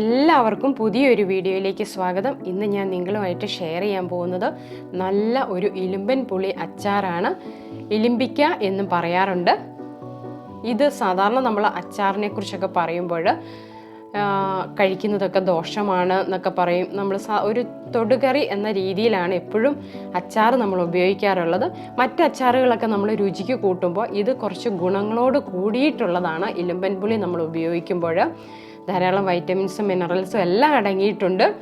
എല്ലാവർക്കും പുതിയൊരു വീഡിയോയിലേക്ക് സ്വാഗതം. ഇന്ന് ഞാൻ നിങ്ങളുമായിട്ട് ഷെയർ ചെയ്യാൻ പോകുന്നത് നല്ല ഒരു ഇലുമ്പൻ പുളി അച്ചാറാണ്. ഇലിമ്പിക്ക എന്നും പറയാറുണ്ട്. ഇത് സാധാരണ നമ്മൾ അച്ചാറിനെ കുറിച്ചൊക്കെ പറയുമ്പോൾ കഴിക്കുന്നതൊക്കെ ദോഷമാണ് എന്നൊക്കെ പറയും. നമ്മൾ ഒരു തൊടുകറി എന്ന രീതിയിലാണ് എപ്പോഴും അച്ചാർ നമ്മൾ ഉപയോഗിക്കാറുള്ളത്. മറ്റ് അച്ചാറുകളൊക്കെ നമ്മൾ രുചിക്ക് കൂട്ടുമ്പോൾ ഇത് കുറച്ച് ഗുണങ്ങളോട് കൂടിയിട്ടുള്ളതാണ് ഇലുമ്പൻ പുളി നമ്മൾ ഉപയോഗിക്കുമ്പോൾ. ധാരാളം വൈറ്റമിൻസും മിനറൽസും എല്ലാം അടങ്ങിയിട്ടുണ്ട്.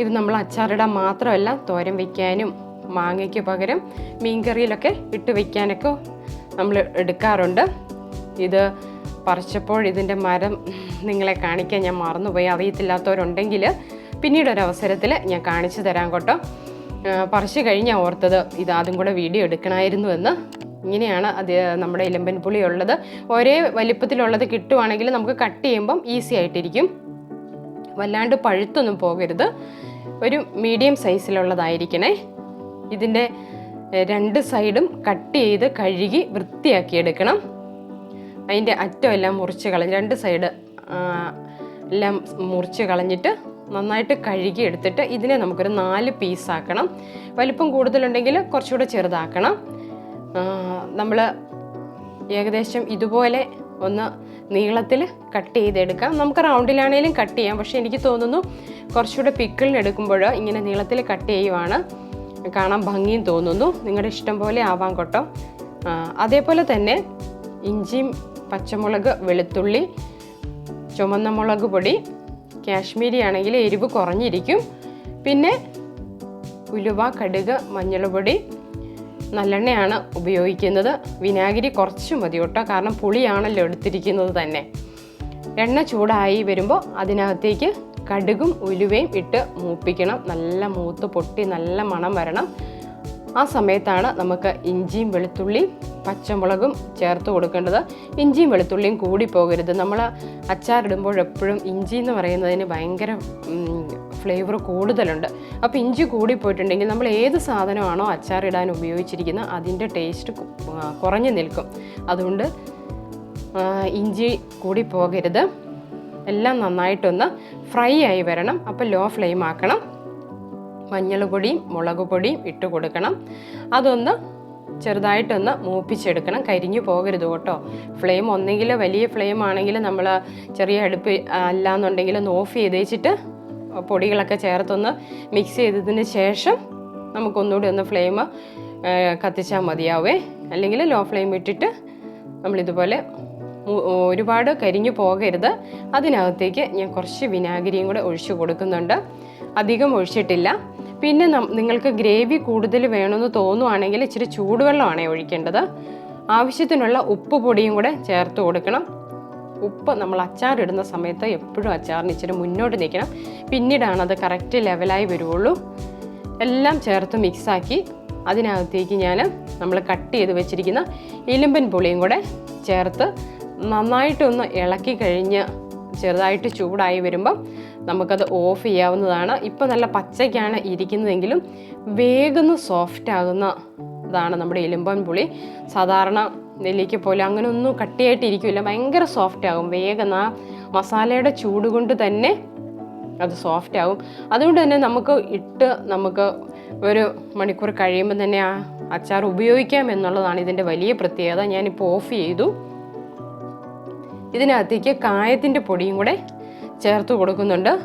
ഇത് നമ്മൾ അച്ചാറിടാൻ മാത്രമല്ല തോരൻ വയ്ക്കാനും മാങ്ങയ്ക്ക് പകരം മീൻകറിയിലൊക്കെ ഇട്ട് വയ്ക്കാനൊക്കെ നമ്മൾ എടുക്കാറുണ്ട്. ഇത് പറിച്ചപ്പോൾ ഇതിന്റെ മരം നിങ്ങളെ കാണിക്കാൻ ഞാൻ മറന്നുപോയി. അറിയത്തില്ലാത്തവരുണ്ടെങ്കിൽ പിന്നീട് ഒരു അവസരത്തിൽ ഞാൻ കാണിച്ചു തരാം കേട്ടോ. പറിച്ചു കഴിഞ്ഞാൽ ഓർത്തത് ഇത് അതും കൂടെ വീഡിയോ എടുക്കണമായിരുന്നു എന്ന്. ഇങ്ങനെയാണ് അത് നമ്മുടെ ഇലമ്പൻ പുളി ഉള്ളത് ഒരേ വലിപ്പത്തിലുള്ളത് കിട്ടുവാണെങ്കിൽ നമുക്ക് കട്ട് ചെയ്യുമ്പം ഈസി ആയിട്ടിരിക്കും. വല്ലാണ്ട് പഴുത്തൊന്നും പോകരുത്. ഒരു മീഡിയം സൈസിലുള്ളതായിരിക്കണേ. ഇതിന്റെ രണ്ട് സൈഡും കട്ട് ചെയ്ത് കഴുകി വൃത്തിയാക്കി എടുക്കണം. അതിന്റെ അറ്റം എല്ലാം മുറിച്ച് കളഞ്ഞ് രണ്ട് സൈഡ് എല്ലാം മുറിച്ച് കളഞ്ഞിട്ട് നന്നായിട്ട് കഴുകി എടുത്തിട്ട് ഇതിനെ നമുക്കൊരു നാല് പീസാക്കണം. വലിപ്പം കൂടുതലുണ്ടെങ്കിൽ കുറച്ചുകൂടെ ചെറുതാക്കണം. നമ്മൾ ഏകദേശം ഇതുപോലെ ഒന്ന് നീളത്തിൽ കട്ട് ചെയ്തെടുക്കാം. നമുക്ക് റൗണ്ടിലാണേലും കട്ട് ചെയ്യാം. പക്ഷേ എനിക്ക് തോന്നുന്നു കുറച്ചുകൂടെ പിക്കിളിനെടുക്കുമ്പോൾ ഇങ്ങനെ നീളത്തിൽ കട്ട് ചെയ്യുവാണ് കാണാൻ ഭംഗിയും തോന്നുന്നു. നിങ്ങളുടെ ഇഷ്ടം പോലെ ആവാം കേട്ടോ. അതേപോലെ തന്നെ ഇഞ്ചിയും പച്ചമുളക് വെളുത്തുള്ളി ചുമന്ന മുളക് പൊടി കാശ്മീരി ആണെങ്കിൽ എരിവ് കുറഞ്ഞിരിക്കും. പിന്നെ ഉലുവ കടുക് മഞ്ഞൾപ്പൊടി നല്ലെണ്ണയാണ് ഉപയോഗിക്കുന്നത്. വിനാഗിരി കുറച്ച് മതി കേട്ടോ. കാരണം പുളിയാണല്ലോ എടുത്തിരിക്കുന്നത് തന്നെ. എണ്ണ ചൂടായി വരുമ്പോൾ അതിനകത്തേക്ക് കടുകും ഉലുവയും ഇട്ട് മൂപ്പിക്കണം. നല്ല മൂത്ത് പൊട്ടി നല്ല മണം വരണം. ആ സമയത്താണ് നമുക്ക് ഇഞ്ചിയും വെളുത്തുള്ളിയും പച്ചമുളകും ചേർത്ത് കൊടുക്കേണ്ടത്. ഇഞ്ചിയും വെളുത്തുള്ളിയും കൂടി പോകരുത്. നമ്മൾ അച്ചാറിടുമ്പോൾ എപ്പോഴും ഇഞ്ചി എന്ന് പറയുന്നതിന് ഭയങ്കര ഫ്ലേവർ കൂടുതലുണ്ട്. അപ്പോൾ ഇഞ്ചി കൂടി പോയിട്ടുണ്ടെങ്കിൽ നമ്മൾ ഏത് സാധനമാണോ അച്ചാറിടാൻ ഉപയോഗിച്ചിരിക്കുന്നത് അതിന്റെ ടേസ്റ്റ് കുറഞ്ഞു നിൽക്കും. അതുകൊണ്ട് ഇഞ്ചി കൂടി പോകരുത് എല്ലാം നന്നായിട്ടൊന്ന് ഫ്രൈ ആയി വരണം. അപ്പോൾ ലോ ഫ്ലെയിം ആക്കണം. മഞ്ഞൾ പൊടിയും മുളക് പൊടിയും ഇട്ട് കൊടുക്കണം. അതൊന്ന് ചെറുതായിട്ടൊന്ന് മൂപ്പിച്ചെടുക്കണം. കരിഞ്ഞു പോകരുത് കേട്ടോ. ഫ്ലെയിം ഒന്നെങ്കിൽ വലിയ ഫ്ലെയിം ആണെങ്കിൽ നമ്മൾ ചെറിയ അടുപ്പ് അല്ലാന്നുണ്ടെങ്കിൽ ഒന്ന് ഓഫ് ചെയ്ത് വെച്ചിട്ട് പൊടികളൊക്കെ ചേർത്തൊന്ന് മിക്സ് ചെയ്തതിന് ശേഷം നമുക്കൊന്നുകൂടി ഒന്ന് ഫ്ലെയിം കത്തിച്ചാൽ മതിയാവേ. അല്ലെങ്കിൽ ലോ ഫ്ലെയിം ഇട്ടിട്ട് നമ്മളിതുപോലെ ഒരുപാട് കരിഞ്ഞു പോകരുത്. അതിനകത്തേക്ക് ഞാൻ കുറച്ച് വിനാഗിരിയും കൂടെ ഒഴിച്ചു കൊടുക്കുന്നുണ്ട്. അധികം ഒഴിച്ചിട്ടില്ല. പിന്നെ നിങ്ങൾക്ക് ഗ്രേവി കൂടുതൽ വേണമെന്ന് തോന്നുവാണെങ്കിൽ ഇച്ചിരി ചൂടുവെള്ളമാണ് ഒഴിക്കേണ്ടത്. ആവശ്യത്തിനുള്ള ഉപ്പ് പൊടിയും കൂടെ ചേർത്ത് കൊടുക്കണം. ഉപ്പ് നമ്മൾ അച്ചാറിടുന്ന സമയത്ത് എപ്പോഴും അച്ചാറിന് ഇച്ചിരി മുന്നോട്ട് നിൽക്കണം. പിന്നീടാണ് അത് കറക്റ്റ് ലെവലായി വരുള്ളൂ എല്ലാം ചേർത്ത് മിക്സാക്കി അതിനകത്തേക്ക് ഞാൻ നമ്മൾ കട്ട് ചെയ്ത് വെച്ചിരിക്കുന്ന ഇലുമ്പൻ പുളിയും കൂടെ ചേർത്ത് നന്നായിട്ടൊന്ന് ഇളക്കി കഴിഞ്ഞ് ചെറുതായിട്ട് ചൂടായി വരുമ്പം നമുക്കത് ഓഫ് ചെയ്യാവുന്നതാണ്. ഇപ്പം നല്ല പച്ചയ്ക്കാണ് ഇരിക്കുന്നതെങ്കിലും വേഗം സോഫ്റ്റ് ആകുന്ന ഇതാണ് നമ്മുടെ ഇലുമ്പൻ പുളി. സാധാരണ നെല്ലിക്ക പോലെ അങ്ങനെ ഒന്നും കട്ടിയായിട്ട് ഇരിക്കില്ല ഭയങ്കര സോഫ്റ്റ് ആകും. വേഗം ആ മസാലയുടെ ചൂട് കൊണ്ട് തന്നെ അത് സോഫ്റ്റ് ആകും അതുകൊണ്ട് തന്നെ നമുക്ക് ഇട്ട് നമുക്ക് ഒരു മണിക്കൂർ കഴിയുമ്പോൾ തന്നെ ആ അച്ചാർ ഉപയോഗിക്കാം എന്നുള്ളതാണ് ഇതിന്റെ വലിയ പ്രത്യേകത. ഞാനിപ്പോൾ ഓഫ് ചെയ്തു. ഇതിനകത്തേക്ക് കായത്തിന്റെ പൊടിയും കൂടെ ചേർത്ത് കൊടുക്കുന്നുണ്ട്.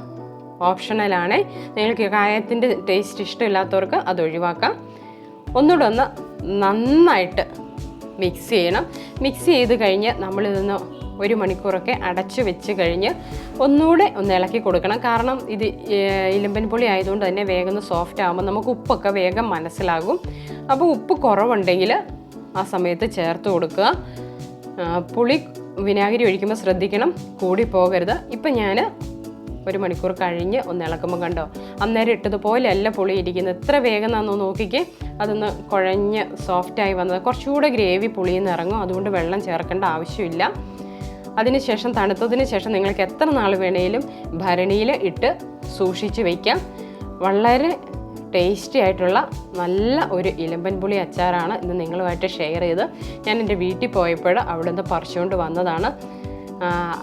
ഓപ്ഷണലാണ് നിങ്ങൾക്ക് കായത്തിന്റെ ടേസ്റ്റ് ഇഷ്ടമില്ലാത്തവർക്ക് അത് ഒഴിവാക്കാം. ഒന്നുകൂടെ ഒന്ന് നന്നായിട്ട് മിക്സ് ചെയ്യണം. മിക്സ് ചെയ്ത് കഴിഞ്ഞ് നമ്മളിതൊന്ന് ഒരു മണിക്കൂറൊക്കെ അടച്ചു വെച്ച് കഴിഞ്ഞ് ഒന്നുകൂടെ ഒന്ന് ഇളക്കി കൊടുക്കണം. കാരണം ഇത് ഇലമ്പൻ പൊളി ആയതുകൊണ്ട് തന്നെ വേഗം സോഫ്റ്റ് ആകുമ്പോൾ നമുക്ക് ഉപ്പൊക്കെ വേഗം മനസ്സിലാകും. അപ്പോൾ ഉപ്പ് കുറവുണ്ടെങ്കിൽ ആ സമയത്ത് ചേർത്ത് കൊടുക്കുക. പുളി വിനാഗിരി ഒഴിക്കുമ്പോൾ ശ്രദ്ധിക്കണം. കൂടി പോകരുത്. ഇപ്പം ഞാൻ ഒരു മണിക്കൂർ കഴിഞ്ഞ് ഒന്ന് ഇളക്കുമ്പോൾ കണ്ടോ അന്നേരം ഇട്ടതുപോലെയല്ല പുളി ഇരിക്കുന്നത്. എത്ര വേഗം നന്നു നോക്കിക്കേ. അതൊന്ന് കുഴഞ്ഞ് സോഫ്റ്റായി വന്നത്. കുറച്ചുകൂടെ ഗ്രേവി പുളിയിൽ നിന്ന് ഇറങ്ങും. അതുകൊണ്ട് വെള്ളം ചേർക്കേണ്ട ആവശ്യമില്ല. അതിനുശേഷം തണുത്തതിന് ശേഷം നിങ്ങൾക്ക് എത്ര നാൾ വേണേലും ഭരണിയിൽ ഇട്ട് സൂക്ഷിച്ച് വയ്ക്കാം വളരെ ടേസ്റ്റി ആയിട്ടുള്ള നല്ല ഒരു ഇലമ്പൻ പുളി അച്ചാറാണ് ഇന്ന് നിങ്ങളുമായിട്ട് ഷെയർ ചെയ്ത് ഞാൻ എന്റെ വീട്ടിൽ പോയപ്പോൾ അവിടെ നിന്ന് പറിച്ചുകൊണ്ട് വന്നതാണ്.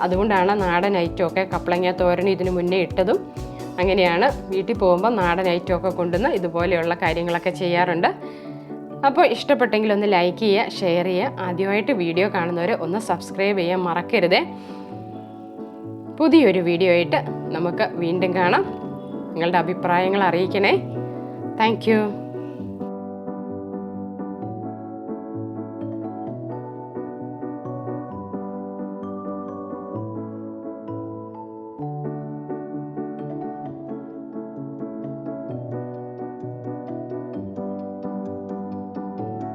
അതുകൊണ്ടാണ് നാടൻ ഐറ്റമൊക്കെ കപ്പളങ്ങ തോരൻ ഇതിന് മുന്നേ ഇട്ടതും. അങ്ങനെയാണ് വീട്ടിൽ പോകുമ്പോൾ നാടൻ ഐറ്റമൊക്കെ കൊണ്ടുവന്ന് ഇതുപോലെയുള്ള കാര്യങ്ങളൊക്കെ ചെയ്യാറുണ്ട്. അപ്പോൾ ഇഷ്ടപ്പെട്ടെങ്കിൽ ഒന്ന് ലൈക്ക് ചെയ്യുക ഷെയർ ചെയ്യുക. ആദ്യമായിട്ട് വീഡിയോ കാണുന്നവർ ഒന്ന് സബ്സ്ക്രൈബ് ചെയ്യാൻ മറക്കരുത്. പുതിയൊരു വീഡിയോ ആയിട്ട് നമുക്ക് വീണ്ടും കാണാം. നിങ്ങളുടെ അഭിപ്രായങ്ങൾ അറിയിക്കണേ. താങ്ക്